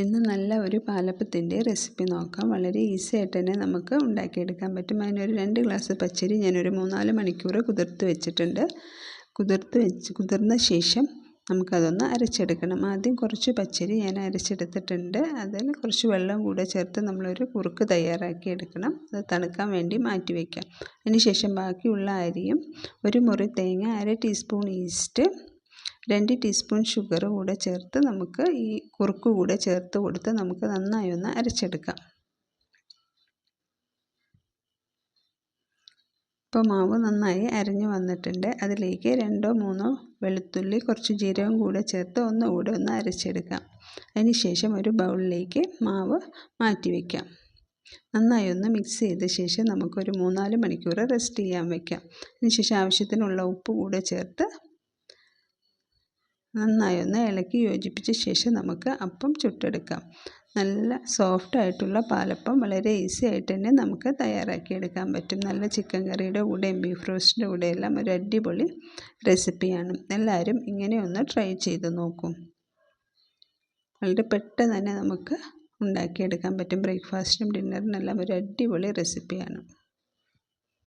ഇന്ന് നല്ല ഒരു പാലപ്പത്തിന്റെ റെസിപ്പി നോക്കാം. വളരെ ഈസി ആയിട്ട് തന്നെ നമുക്ക് ഉണ്ടാക്കിയെടുക്കാൻ പറ്റും. അതിനൊരു രണ്ട് ഗ്ലാസ് പച്ചരി ഞാനൊരു മൂന്നാൽ മണിക്കൂർ കുതിർത്ത് വെച്ചിട്ടുണ്ട്. കുതിർത്ത് വെച്ച് കുതിർന്ന ശേഷം നമുക്കതൊന്ന് അരച്ചെടുക്കണം. ആദ്യം കുറച്ച് പച്ചരി ഞാൻ അരച്ചെടുത്തിട്ടുണ്ട്. അതിൽ കുറച്ച് വെള്ളം കൂടെ ചേർത്ത് നമ്മളൊരു കുറുക്ക് തയ്യാറാക്കി എടുക്കണം. അത് തണുക്കാൻ വേണ്ടി മാറ്റി വയ്ക്കാം. അതിനുശേഷം ബാക്കിയുള്ള അരിയും ഒരു മുറി തേങ്ങ അര ടീസ്പൂൺ ഈസ്റ്റ് രണ്ട് ടീസ്പൂൺ ഷുഗർ കൂടെ ചേർത്ത് നമുക്ക് ഈ കുറുക്ക് കൂടെ ചേർത്ത് കൊടുത്ത് നമുക്ക് നന്നായി ഒന്ന് അരച്ചെടുക്കാം. ഇപ്പോൾ മാവ് നന്നായി അരഞ്ഞു വന്നിട്ടുണ്ട്. അതിലേക്ക് രണ്ടോ മൂന്നോ വെളുത്തുള്ളി കുറച്ച് ജീരകം കൂടെ ചേർത്ത് ഒന്നുകൂടെ ഒന്ന് അരച്ചെടുക്കാം. അതിനുശേഷം ഒരു ബൗളിലേക്ക് മാവ് മാറ്റി വയ്ക്കാം നന്നായി ഒന്ന് മിക്സ് ചെയ്ത ശേഷം നമുക്കൊരു മൂന്നാൽ മണിക്കൂർ റെസ്റ്റ് ചെയ്യാൻ വയ്ക്കാം അതിനുശേഷം ആവശ്യത്തിനുള്ള ഉപ്പ് കൂടെ ചേർത്ത് നന്നായി ഒന്ന് ഇളക്കി യോജിപ്പിച്ച ശേഷം നമുക്ക് അപ്പം ചുട്ടെടുക്കാം. നല്ല സോഫ്റ്റ് ആയിട്ടുള്ള പാലപ്പം വളരെ ഈസി ആയിട്ട് തന്നെ നമുക്ക് തയ്യാറാക്കിയെടുക്കാൻ പറ്റും. നല്ല ചിക്കൻ കറിയുടെ കൂടെയും ബീഫ് റോസ്റ്റിന്റെ കൂടെയെല്ലാം ഒരു അടിപൊളി റെസിപ്പിയാണ് എല്ലാവരും ഇങ്ങനെ ഒന്ന് ട്രൈ ചെയ്ത് നോക്കും. വളരെ പെട്ടെന്ന് തന്നെ നമുക്ക് ഉണ്ടാക്കിയെടുക്കാൻ പറ്റും. ബ്രേക്ക്ഫാസ്റ്റിനും ഡിന്നറിനെല്ലാം ഒരു അടിപൊളി റെസിപ്പിയാണ്